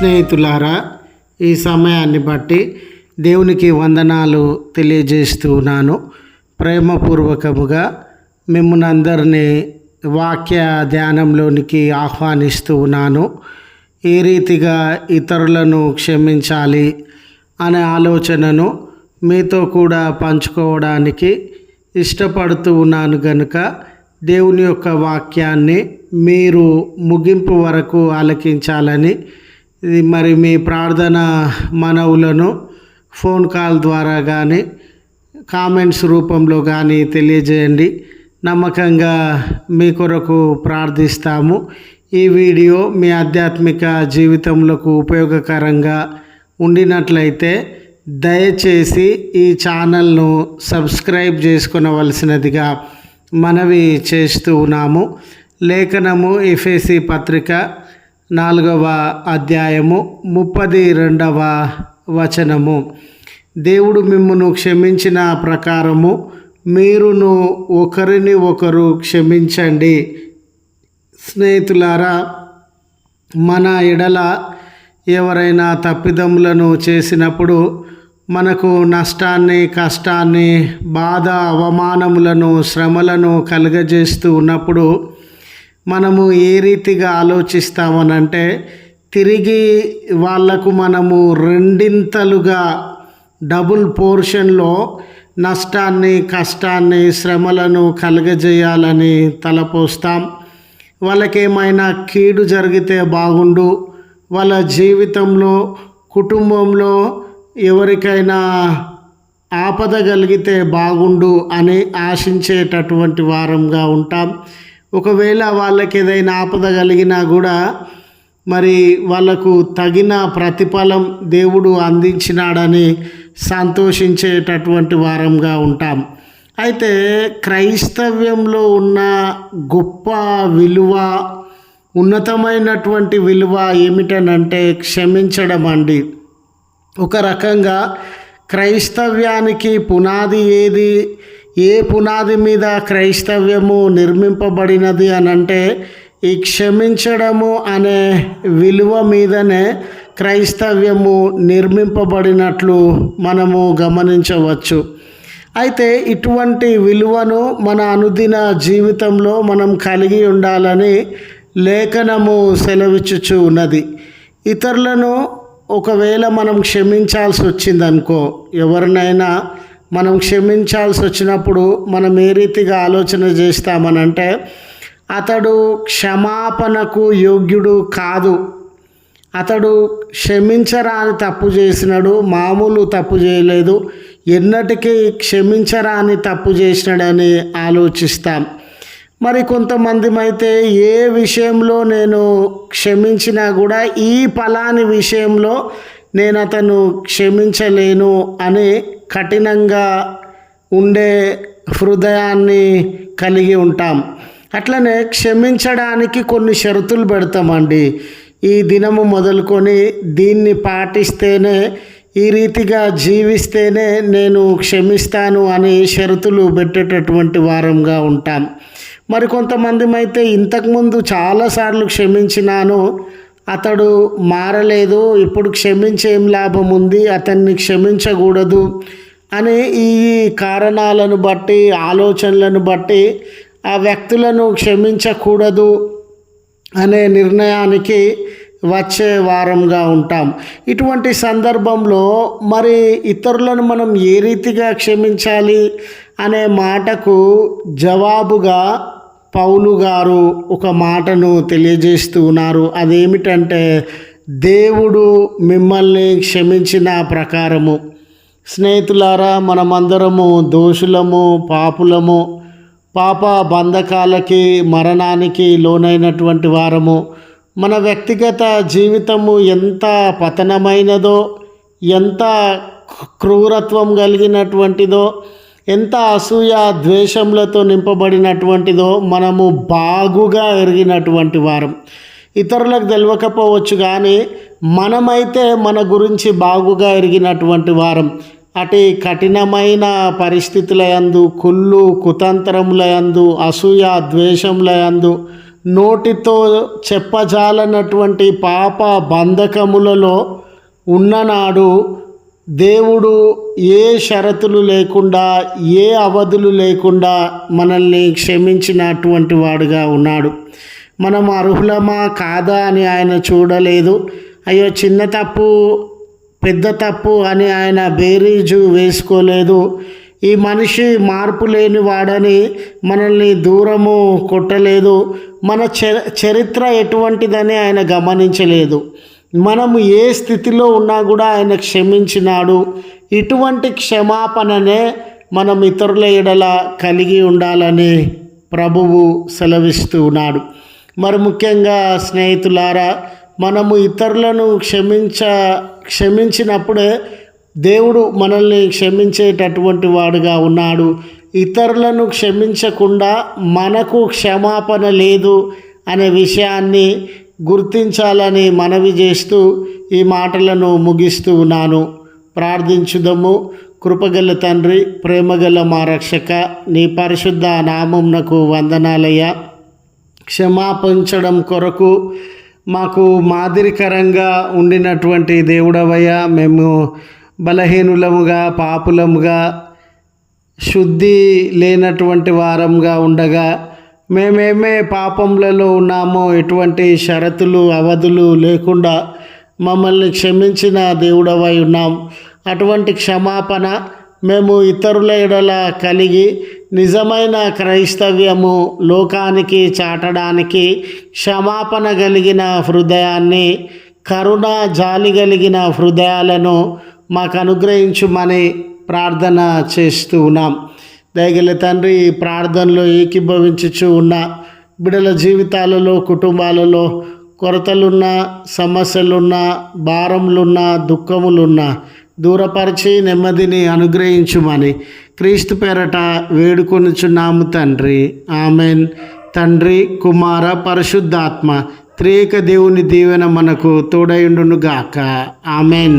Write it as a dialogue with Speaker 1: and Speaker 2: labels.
Speaker 1: స్నేహితులారా ఈ సమయాన్ని బట్టి దేవునికి వందనాలు తెలియజేస్తున్నాను ప్రేమపూర్వకముగా మిమ్మల్ని అందరినీ వాక్య ధ్యానంలోనికి ఆహ్వానిస్తూ ఉన్నాను. ఏ రీతిగా ఇతరులను క్షమించాలి అనే ఆలోచనను మీతో కూడా పంచుకోవడానికి ఇష్టపడుతూ ఉన్నాను గనుక దేవుని యొక్క వాక్యాన్ని మీరు ముగింపు వరకు ఆలకించాలని ఇది మరి మీ ప్రార్థన మనవులను ఫోన్ కాల్ ద్వారా కానీ కామెంట్స్ రూపంలో కానీ తెలియజేయండి. నమ్మకంగా మీ కొరకు ప్రార్థిస్తాము. ఈ వీడియో మీ ఆధ్యాత్మిక జీవితంలోకి ఉపయోగకరంగా ఉండినట్లయితే దయచేసి ఈ ఛానల్ను సబ్స్క్రైబ్ చేసుకునవలసినదిగా మనవి చేస్తూ ఉన్నాము. లేఖనము ఎఫ్ఏసి పత్రిక నాలుగవ అధ్యాయము ముప్పది రెండవ వచనము. దేవుడు మిమ్మను క్షమించిన ప్రకారము మీరును ఒకరిని ఒకరు క్షమించండి. స్నేహితులారా మన ఎడల ఎవరైనా తప్పిదములను చేసినప్పుడు మనకు నష్టాన్ని కష్టాన్ని బాధ అవమానములను శ్రమలను కలుగజేస్తూ ఉన్నప్పుడు మనము ఏ రీతిగా ఆలోచిస్తామనంటే తిరిగి వాళ్ళకు మనము రెండింతలుగా డబుల్ పోర్షన్లో నష్టాన్ని కష్టాన్ని శ్రమలను కలుగజేయాలని తలపోస్తాం. వాళ్ళకేమైనా కీడు జరిగితే బాగుండు. వాళ్ళ జీవితంలో కుటుంబంలో ఎవరికైనా ఆపద కలిగితే బాగుండు అని ఆశించేటటువంటి వారంగా ఉంటాం. ఒకవేళ వాళ్ళకి ఏదైనా ఆపద కలిగినా కూడా మరి వాళ్ళకు తగిన ప్రతిఫలం దేవుడు అందించినాడని సంతోషించేటటువంటి వారంగా ఉంటాం. అయితే క్రైస్తవ్యంలో ఉన్న గొప్ప విలువ ఉన్నతమైనటువంటి విలువ ఏమిటనంటే క్షమించడం అండి. ఒక రకంగా క్రైస్తవ్యానికి పునాది ఏది? ఏ పునాది మీద క్రైస్తవ్యము నిర్మింపబడినది అని అంటే ఈ క్షమించడము అనే విలువ మీదనే క్రైస్తవ్యము నిర్మింపబడినట్లు మనము గమనించవచ్చు. అయితే ఇటువంటి విలువను మన అనుదిన జీవితంలో మనం కలిగి ఉండాలని లేఖనము సెలవిచ్చుచు ఉన్నది ఇతరులను ఒకవేళ మనం క్షమించాల్సి వచ్చిందనుకో ఎవరినైనా మనం క్షమించాల్సి వచ్చినప్పుడు మనం ఏ రీతిగా ఆలోచన చేస్తామనంటే అతడు క్షమాపణకు యోగ్యుడు కాదు. అతడు క్షమించరాని తప్పు చేసినాడు మామూలు తప్పు చేయలేదు ఎన్నటికీ క్షమించరాని తప్పు చేసినాడని ఆలోచిస్తాం. మరి కొంతమంది అయితే ఏ విషయంలో నేను క్షమించినా కూడా ఈ ఫలాని విషయంలో నేను అతను క్షమించలేను అని కఠినంగా ఉండే హృదయాన్ని కలిగి ఉంటాం. అట్లనే క్షమించడానికి కొన్ని షరతులు పెడతామండి. ఈ దినము మొదలుకొని దీన్ని పాటిస్తేనే ఈ రీతిగా జీవిస్తేనే నేను క్షమిస్తాను అని షరతులు పెట్టేటటువంటి వారంగా ఉంటాం. మరి కొంతమంది అయితే ఇంతకుముందు చాలాసార్లు క్షమించినాను అతడు మారలేదు ఇప్పుడు క్షమించేం లాభం ఉంది అతన్ని క్షమించకూడదు అని ఈ కారణాలను బట్టి ఆలోచనలను బట్టి ఆ వ్యక్తులను క్షమించకూడదు అనే నిర్ణయానికి వచ్చే వారంగా ఉంటాం. ఇటువంటి సందర్భంలో మరి ఇతరులను మనం ఏ రీతిగా క్షమించాలి అనే మాటకు జవాబుగా పౌలు గారు ఒక మాటను తెలియజేస్తూ ఉన్నారు. అదేమిటంటే దేవుడు మిమ్మల్ని క్షమించిన ప్రకారము. స్నేహితులారా మనమందరము దోషులము పాపులము పాప బంధకాలకి మరణానికి లోనైనటువంటి వారము. మన వ్యక్తిగత జీవితము ఎంత పతనమైనదో ఎంత క్రూరత్వం కలిగినటువంటిదో ఎంత అసూయ ద్వేషములతో నింపబడినటువంటిదో మనము బాగుగా ఎరిగినటువంటి వారం. ఇతరులకు తెలియకపోవచ్చు కానీ మనమైతే మన గురించి బాగుగా ఎరిగినటువంటి వారం. అటు కఠినమైన పరిస్థితుల యందు కుళ్ళు కుతంత్రములయందు అసూయ ద్వేషముల యందు నోటితో చెప్పజాలనటువంటి పాప బంధకములలో ఉన్ననాడు దేవుడు ఏ షరతులు లేకుండా ఏ అవధులు లేకుండా మనల్ని క్షమించినటువంటి వాడుగా ఉన్నాడు. మనం అర్హులమా కాదా అని ఆయన చూడలేదు. అయ్యో చిన్న తప్పు పెద్ద తప్పు అని ఆయన బేరీజు వేసుకోలేదు. ఈ మనిషి మార్పు లేని వాడని మనల్ని దూరము కొట్టలేదు. మన చ చరిత్ర ఎటువంటిదని ఆయన గమనించలేదు. మనము ఏ స్థితిలో ఉన్నా కూడా ఆయన క్షమించినాడు. ఇటువంటి క్షమాపణనే మనం ఇతరుల ఎడల కలిగి ఉండాలని ప్రభువు సెలవిస్తూ ఉన్నాడు. మరి ముఖ్యంగా స్నేహితులారా మనము ఇతరులను క్షమించ క్షమించినప్పుడే దేవుడు మనల్ని క్షమించేటటువంటి వాడుగా ఉన్నాడు. ఇతరులను క్షమించకుండా మనకు క్షమాపణ లేదు అనే విషయాన్ని గుర్తించాలని మనవి చేస్తూ ఈ మాటలను ముగిస్తూ ఉన్నాను. ప్రార్థించుదము. కృపగల తండ్రి ప్రేమగల మా రక్షక నీ పరిశుద్ధ నామంనకు వందనాలయ్యా. క్షమాపించడం కొరకు మాకు మాదిరికరంగా ఉండినటువంటి దేవుడవయ్యా. మేము బలహీనులముగా పాపులముగా శుద్ధి లేనటువంటి వారంగా ఉండగా మేమేమే పాపంలలో ఉన్నామో ఎటువంటి షరతులు అవధులు లేకుండా మమ్మల్ని క్షమించిన దేవుడవై ఉన్నాం. అటువంటి క్షమాపణ మేము ఇతరుల ఎడల కలిగి నిజమైన క్రైస్తవ్యము లోకానికి చాటడానికి క్షమాపణ కలిగిన హృదయాన్ని కరుణ జాలి కలిగిన హృదయాలను మాకు అనుగ్రహించుమని ప్రార్థన చేస్తూ ఉన్నాం. దయగల తండ్రి ఈ ప్రార్థనలో ఏకీభవించుచు ఉన్న బిడల జీవితాలలో కుటుంబాలలో కొరతలున్నా సమస్యలున్నా భారములున్నా దుఃఖములున్నా దూరపరిచి నెమ్మదిని అనుగ్రహించుమని క్రీస్తు పేరట వేడుకొనుచున్నాము తండ్రి. ఆమెన్. తండ్రి కుమార పరిశుద్ధాత్మ త్రేక దేవుని దీవెన మనకు తోడయుండును గాక ఆమెన్.